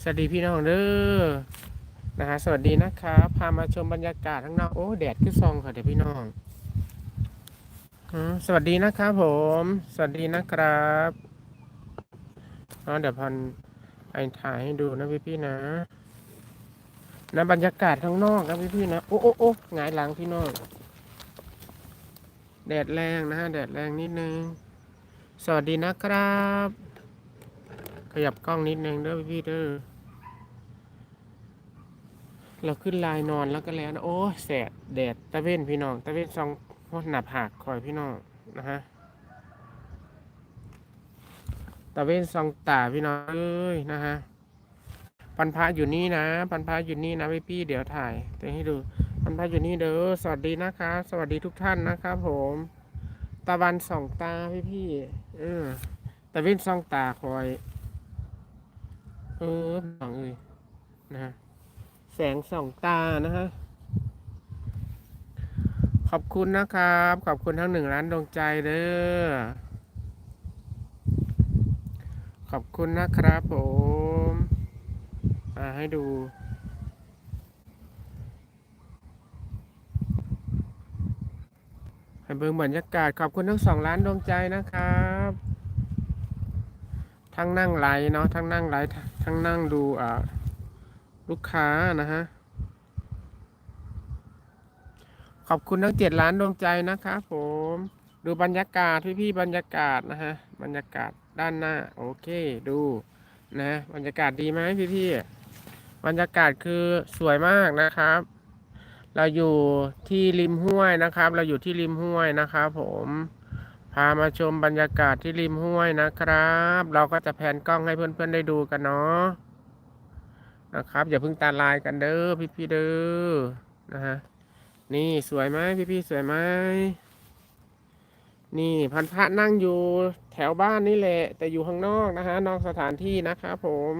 สวัสดีพี่น้องเด้อนะฮะสวัสดีนะครับพามาชมบรรยากาศข้างนอกโอ้แดดขึ้นซองค่ะเดี๋ยวพี่น้องสวัสดีนะครับผม สวัสดีนะครับอ๋อเดี๋ยวพันไอถ่ายให้ดูนะพี่พี่นะนะบรรยากาศข้างนอกนะพี่พี่นะโอ้โอ้โอ้หงายหลังพี่น้องแดดแรงนะฮะแดดแรงนิดนึง สวัสดีนะครับ ขยับกล้องนิดนึงเด้อพี่เด้อเราขึ้นลายนอนแล้วก็แล้วนะโอ้แสดแดดตะเว้นพี่น้องตะเว้นซองหนับหักคอยพี่น้องนะฮะตะเว้นซองตาพี่น้องเอ้ยนะฮะปันพระอยู่นี่นะ ปันพระอยู่นี่นะพี่พี่เดี๋ยวถ่ายเดี๋ยวให้ดูปันพระอยู่นี่เด้อสวัสดีนะคะ สวัสดีทุกท่านนะครับผมตะวันสองตาพี่พี่เออตะเว้นซองตาคอย เออพี่น้องเอ้ยนะฮะแสงสองตานะฮะขอบคุณนะครับ ขอบคุณทั้งหนึ่งล้านดวงใจเด้อขอบคุณนะครับผมมาให้ดูให้เบิ่งบรรยากาศขอบคุณทั้งสองล้านดวงใจนะครับ ทั้งนั่งไลฟ์เนาะทั้งนั่งไลฟ์ทั้งนั่งดูอ่าลูกค้านะฮะ ขอบคุณทั้งเจ็ดล้านดวงใจนะครับผม ดูบรรยากาศพี่ๆบรรยากาศนะฮะ บรรยากาศด้านหน้า โอเคดูนะบรรยากาศดีไหมพี่ๆบรรยากาศคือสวยมากนะครับ เราอยู่ที่ริมห้วยนะครับ เราอยู่ที่ริมห้วยนะครับผม พามาชมบรรยากาศที่ริมห้วยนะครับ เราก็จะแผนกล้องให้เพื่อนๆได้ดูกันเนาะนะครับ อย่าเพิ่งตาลายกันเด้อพี่ๆเด้อนะฮะนี่สวยไหมพี่พี่ๆสวยไหมนี่พันพระนั่งอยู่แถวบ้านนี่แหละ แต่อยู่ข้างนอกนะฮะนอกสถานที่นะครับผม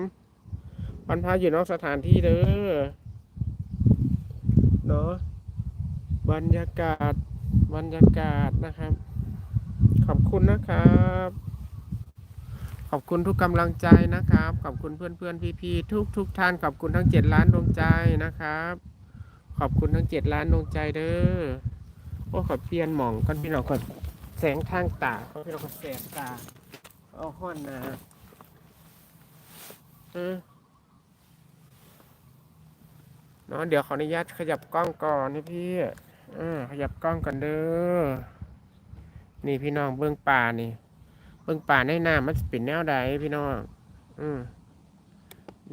พันพระอยู่นอกสถานที่เด้อเนาะบรรยากาศบรรยากาศนะครับ ขอบคุณนะครับ ขอบคุณทุกกำลังใจนะครับ ขอบคุณเพื่อนเพื่อนพี่พี่ๆทุกทุกท่าน ขอบคุณทั้งเจ็ดล้านดวงใจนะครับ ขอบคุณทั้งเจ็ดล้านดวงใจเด้อ โอ้ขอเปลี่ยนหม่องก่อนพี่น้องก่อนแสงทางตาเขาพี่น้องก็แสบตา เอาห้อนนะเออเนาะเดี๋ยวขออนุญาตขยับกล้องก่อนนะพี่เออขยับกล้องก่อนเด้อ นี่พี่น้องเบื้องป่านี่ เบิ่งป่าในน้ำมันจะเป็นแนวใดพี่น้อง อืม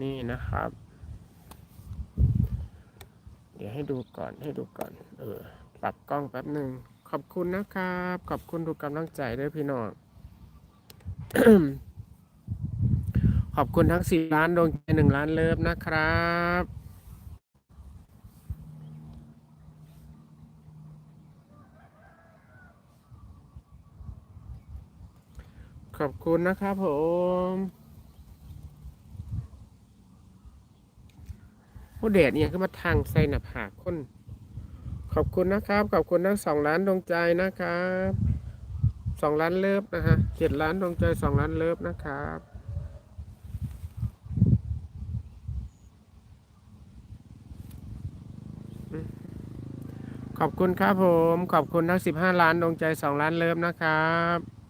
นี่นะครับ เดี๋ยวให้ดูก่อนให้ดูก่อน เออ ปรับกล้องแป๊บหนึ่งขอบคุณนะครับ ขอบคุณทุกกำลังใจด้วยพี่น้องขอบคุณทั้งสี่ล้านดวงใจหนึ่งล้านเลิฟนะครับ ขอบคุณนะครับผม ผู้เดชเนี่ยก็มาทางใส่หน้าผากคน ขอบคุณนะครับ ขอบคุณทั้งสองล้านดวงใจนะครับสองล้านเลิฟนะฮะเจ็ดล้านดวงใจสองล้านเลิฟนะครับขอบคุณครับผม ขอบคุณทั้งสิบห้าล้านดวงใจสองล้านเลิฟนะครับ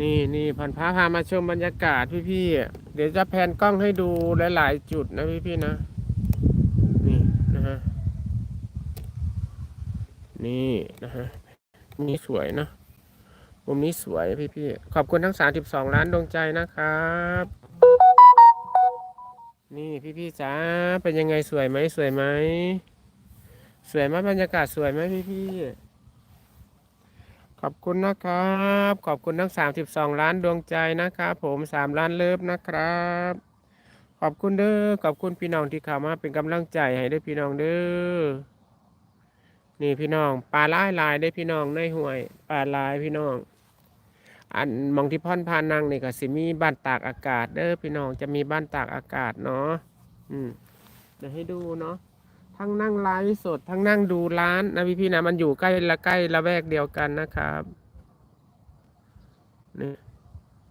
นี่นี่พันพาพามาชมบรรยากาศพี่ๆ เดี๋ยวจะแพนกล้องให้ดูหลาย ๆ จุดนะพี่ๆนะ นี่นะฮะ นี่นะฮะมุมนี้สวยนะมุมนี้สวยพี่ๆ ขอบคุณทั้ง 32 ล้านดวงใจนะครับ นี่พี่ๆจ้าเป็นยังไงสวยไหมสวยไหม สวยไหมบรรยากาศสวยไหมพี่ๆ ขอบคุณนะครับ ขอบคุณทั้ง 32 ล้านดวงใจนะครับผม 3 ล้านเลิฟนะครับ ขอบคุณเด้อขอบคุณพี่น้องที่เข้ามาเป็นกำลังใจให้ด้วยพี่น้องเด้อนี่พี่น้องปลาลายลายได้พี่น้องในห่วยปลาลายพี่น้อง อันมองที่พ่อนพานังนี่ก็สิมีบ้านตากอากาศเด้อพี่น้องจะมีบ้านตากอากาศเนาะอืมเดี๋ยวให้ดูเนาะ ทั้งนั่งไลฟ์สด ทั้งนั่งดูร้านนะพี่พี่ๆนะมันอยู่ใกล้ละใกล้ละแวกเดียวกันนะครับนี่